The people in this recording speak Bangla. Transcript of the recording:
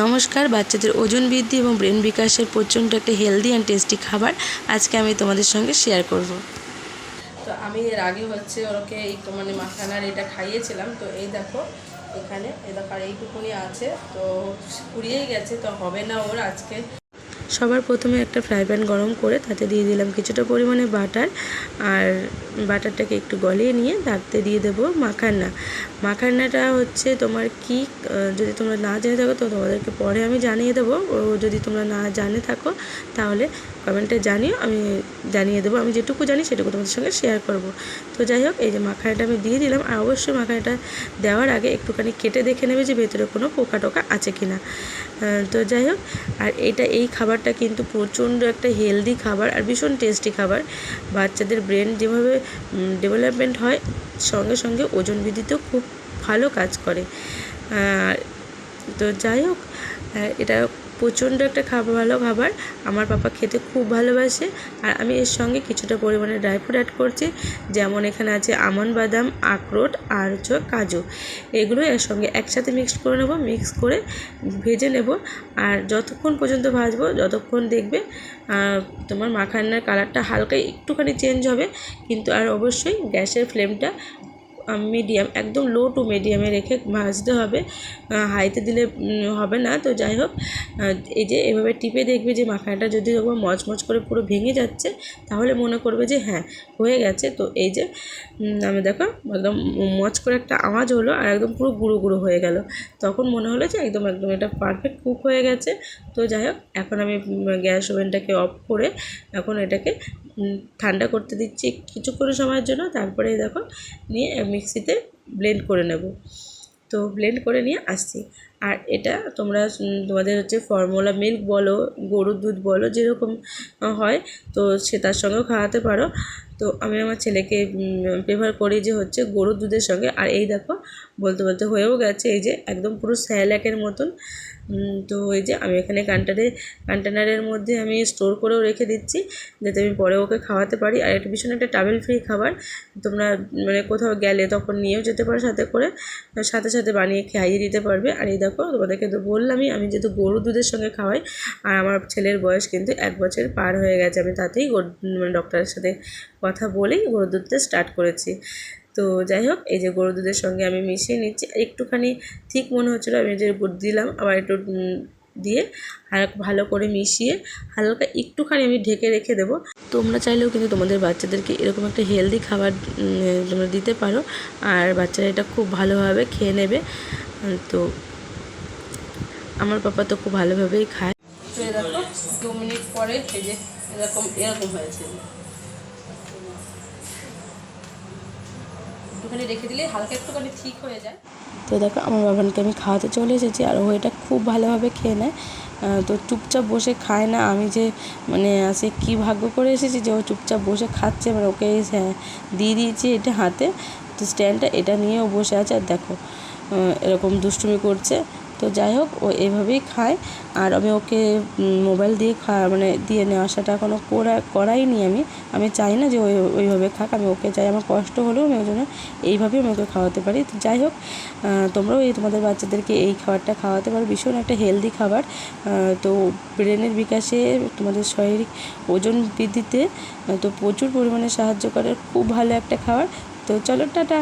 নমস্কার, বাচ্চাদের ওজন বৃদ্ধি এবং ব্রেন বিকাশের প্রচণ্ড একটা হেলদি অ্যান্ড টেস্টি খাবার আজকে আমি তোমাদের সঙ্গে শেয়ার করব। তো আমি এর আগে হচ্ছে ওরকে এই মানে মাখানার এটা খাইয়েছিলাম, তো এই দেখো এখানে, এ দেখো আর এইটুকুনি আছে, তো কুড়িয়েই গেছে, তো হবে না ওর আজকে। সবার প্রথমে একটা ফ্রাই প্যান গরম করে তাতে দিয়ে দিলাম কিছুটা পরিমাণে বাটার আর বাটারটাকে একটু গলিয়ে নিয়ে তাতে দিয়ে দেবো মাখান্না। মাখান্নাটা হচ্ছে তোমার কি যদি তোমরা না জেনে থাকো তো তোমাদেরকে পরে আমি জানিয়ে দেবো। ও, যদি তোমরা না জানে থাকো তাহলে কমেন্টে জানিও, আমি জানিয়ে দেবো। আমি যেটুকু জানি সেটুকু তোমাদের সঙ্গে শেয়ার করব। তো যাই হোক, এই যে মাখানাটা আমি দিয়ে দিলাম আর অবশ্যই মাখানাটা দেওয়ার আগে একটুখানি কেটে দেখে নেবে যে ভেতরে কোনো পোকা টোকা আছে কি না তো যাই হোক, আর এটা এই খাবারটা কিন্তু প্রচণ্ড একটা হেলদি খাবার আর ভীষণ টেস্টি খাবার। বাচ্চাদের ব্রেন যেভাবে ডেভেলপমেন্ট হয়, সঙ্গে সঙ্গে ওজন বৃদ্ধিতেও খুব ভালো কাজ করে। তো যাই হোক এটা প্রচণ্ড একটা খাবার, ভালো খাবার। আমার পাপা খেতে খুব ভালোবাসে। আর আমি এর সঙ্গে কিছুটা পরিমাণে ড্রাই ফ্রুট অ্যাড করছি। যেমন এখানে আছে আমন্ড বাদাম, আখরোট, আর হচ্ছে কাজু। এগুলো এর সঙ্গে একসাথে মিক্সড করে নেব মিক্স করে ভেজে নেব। আর যতক্ষণ পর্যন্ত ভাজবো, যতক্ষণ দেখবে তোমার মাখান্নার কালারটা হালকা একটুখানি চেঞ্জ হবে। কিন্তু আর অবশ্যই গ্যাসের ফ্লেমটা মিডিয়াম, একদম লো টু মিডিয়ামে রেখে ভাজতে হবে। হাইতে দিলে হবে না। তো যাই হোক এই যে এভাবে টিপে দেখবে যে মাখানাটা যদি একবার মচমচ করে পুরো ভেঙে যাচ্ছে, তাহলে মনে করবে যে হ্যাঁ হয়ে গেছে। তো এই যে আমি দেখো, একদম মচ করে একটা আওয়াজ হলো আর একদম পুরো গুঁড়ো গুঁড়ো হয়ে গেল। তখন মনে হলো যে একদম একদম এটা পারফেক্ট কুক হয়ে গেছে। তো যাই হোক, এখন আমি গ্যাস ওভেনটাকে অফ করে এখন এটাকে ঠান্ডা করতে দিচ্ছি কিছুক্ষণ সময়ের জন্য। তারপরে দেখো, নিয়ে মিক্সিতে ব্লেন্ড করে নেব। তো ব্লেন্ড করে নিয়ে আসছি। আর এটা তোমরা তোমাদের হচ্ছে ফর্মুলা মিল্ক বলো, গরুর দুধ বলো, যেরকম হয়, তো সে তার সঙ্গেও খাওয়াতে পারো। তো আমি আমার ছেলেকে প্রেফার করি যে হচ্ছে গরুর দুধের সঙ্গে। আর এই দেখো, বলতে বলতে হয়েও গেছে, এই যে একদম পুরো স্যালাকের মতন। তো এই যে আমি এখানে কান্টারে কন্টেনারের মধ্যে আমি স্টোর করেও রেখে দিচ্ছি, যাতে আমি পরে ওকে খাওয়াতে পারি। আর এটা ভীষণ একটা ট্রাভেল ফ্রি খাবার। তোমরা মানে কোথাও গেলে তখন নিয়েও যেতে পারো সাথে করে, সাথে সাথে বানিয়ে খাইয়ে দিতে পারবে। আর এই দেখো তোমাদেরকে তো বললামই, আমি যেহেতু গরু দুধের সঙ্গে খাওয়াই, আর আমার ছেলের বয়স কিন্তু এক বছর পার হয়ে গেছে, আমি তাতেই গরু- মানে ডক্টরের সাথে কথা বলেই গরুর দুধটা স্টার্ট করেছি। তো যাই হোক, এই যে গরু দুধের সঙ্গে আমি মিশিয়ে নিচ্ছি একটুখানি ঠিক মনে হচ্ছিল, আমি যে গুড় দিলাম, আবার একটু দিয়ে আর ভালো করে মিশিয়ে হালকা একটুখানি আমি ঢেকে রেখে দেবো। তোমরা চাইলেও কিন্তু তোমাদের বাচ্চাদেরকে এরকম একটা হেলদি খাবার তোমরা দিতে পারো, আর বাচ্চারা এটা খুব ভালোভাবে খেয়ে নেবে। তো আমার পাপা তো খুব ভালোভাবেই খায়। তো দেখো দু মিনিট পরে এই যে এরকম এরকম হয়েছে। একটুখানি রেখে দিলে হালকা একটুখানি ঠিক হয়ে যায়। তো দেখো আমার বাবানকে আমি খাওয়াতে চলে এসেছি আর ও এটা খুব ভালোভাবে খেয়ে নেয়। তো চুপচাপ বসে খায় না। আমি যে মানে সে কী ভাগ্য করে এসেছি যে ও চুপচাপ বসে খাচ্ছে। মানে ওকে হ্যাঁ, দিয়ে দিয়েছি এটা হাতে। তো স্ট্যান্ডটা এটা নিয়ে ও বসে আছে। আর দেখো এরকম দুষ্টুমি করছে। তো যাই হোক, ও এভাবেই খায়। আর আমি ওকে মোবাইল দিয়ে খা মানে দিয়ে নেওয়া সেটা এখনও করা, করাইনি আমি। আমি চাই না যে ওই ওইভাবে খাক। আমি ওকে চাই, আমার কষ্ট হলেও আমি ওই জন্য এইভাবেই আমি ওকে খাওয়াতে পারি। তো যাই হোক তোমরাও এই তোমাদের বাচ্চাদেরকে এই খাবারটা খাওয়াতে পারো। ভীষণ একটা হেলদি খাবার। তো ব্রেনের বিকাশে তোমাদের শারীরিক ওজন বৃদ্ধিতে তো প্রচুর পরিমাণে সাহায্য করে। খুব ভালো একটা খাবার। তো চলো, টাটা।